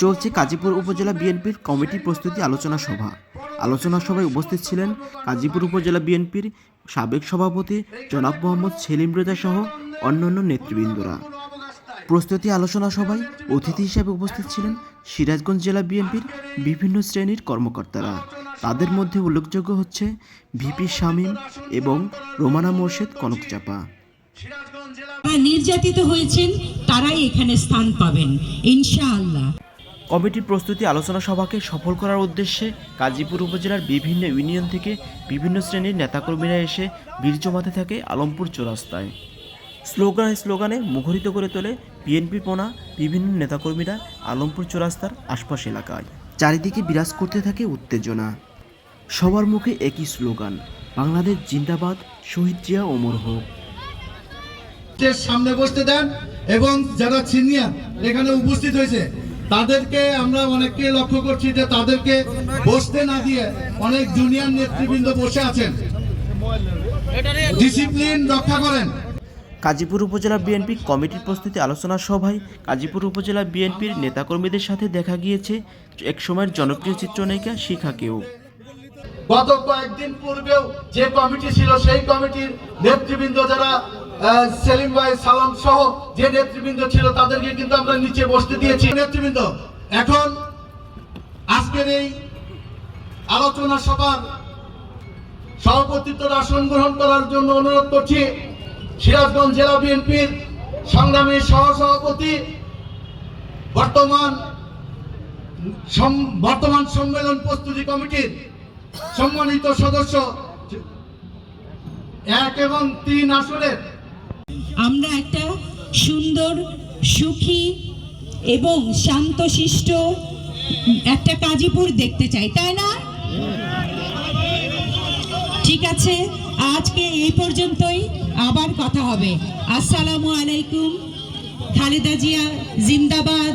চলছে কাজীপুর উপজেলা বিএনপির কমিটি প্রস্তুতি আলোচনা সভা। আলোচনা সভায় উপস্থিত ছিলেন কাজীপুর উপজেলা বিএনপির সাবেক সভাপতি জনাব মোহাম্মদ সেলিম রেজা সহ অন্যান্য নেতৃবৃন্দরা। প্রস্তুতি আলোচনা সভায় অতিথি হিসেবে উপস্থিত ছিলেন সিরাজগঞ্জ জেলা বিএনপির বিভিন্ন শ্রেণির কর্মকর্তারা। তাদের মধ্যে উল্লেখযোগ্য হচ্ছে ভিপি শামীম এবং রোমানা মোর্শেদ কনকচাপা। নির্যাতিত হয়েছেন, তারাই এখানে স্থান পাবেন, ইনশাআল্লাহ। কমিটির প্রস্তুতি আলোচনা সভাকে সফল করার উদ্দেশ্যে গাজীপুর উপজেলার বিভিন্ন ইউনিয়ন থেকে বিভিন্ন শ্রেণির নেতাকর্মীরা এসে বীর জমাতে থাকে আলমপুর চৌরাস্তায়। স্লোগানে স্লোগানে মুখরিত করে তোলে বিএনপি পোনা বিভিন্ন নেতাকর্মীরা আলমপুর চৌরাস্তার আশপাশ এলাকায়। চারিদিকে বিরাজ করতে থাকে উত্তেজনা। সবার মুখে একই স্লোগান, বাংলাদেশ জিন্দাবাদ, শহীদ জিয়া ওমর হোক। সামনে বসতে দেন এবং যারা সিনিয়র এখানে উপস্থিত হয়েছে তাদেরকে আমরা অনেককে লক্ষ্য করছি যে তাদেরকে বসতে না দিয়ে অনেক জুনিয়র নেতৃবৃন্দ বসে আছেন। ডিসিপ্লিন রক্ষা করেন। কাজীপুর উপজেলা বিএনপি কমিটির প্রস্তুতি আলোচনা সভায় কাজীপুর উপজেলা বিএনপির নেতাকর্মীদের সাথে দেখা গিয়েছে একসময়ের জনপ্রিয় চিত্রনায়িকা শিখাকেও গত কয়েকদিন পূর্বেও যে কমিটি ছিল সেই কমিটির নেতৃবৃন্দ যারা সেলিম ভাই, সালাম সহ যে নেতৃবৃন্দ ছিল, তাদেরকে কিন্তু আমরা নিচে বসতে দিয়েছি। নেতৃবৃন্দ, এখন আজকের এই আলোচনা সভার সভাপতিত্ব আসন গ্রহণ করার জন্য অনুরোধ করছি সিরাজগঞ্জ জেলা বিএনপির সংগ্রামী সহসভাপতি, বর্তমান বর্তমান সম্মেলন প্রস্তুতি কমিটির সম্মানিত সদস্য, এক এবং তিন আসনের আমরা একটা সুন্দর, সুখী এবং শান্তশিষ্ট একটা কাজীপুর দেখতে চাই, তাই না? ঠিক আছে, আজকে এই পর্যন্তই, আবার কথা হবে। আসসালামু আলাইকুম, খালেদা জিয়া, জিন্দাবাদ।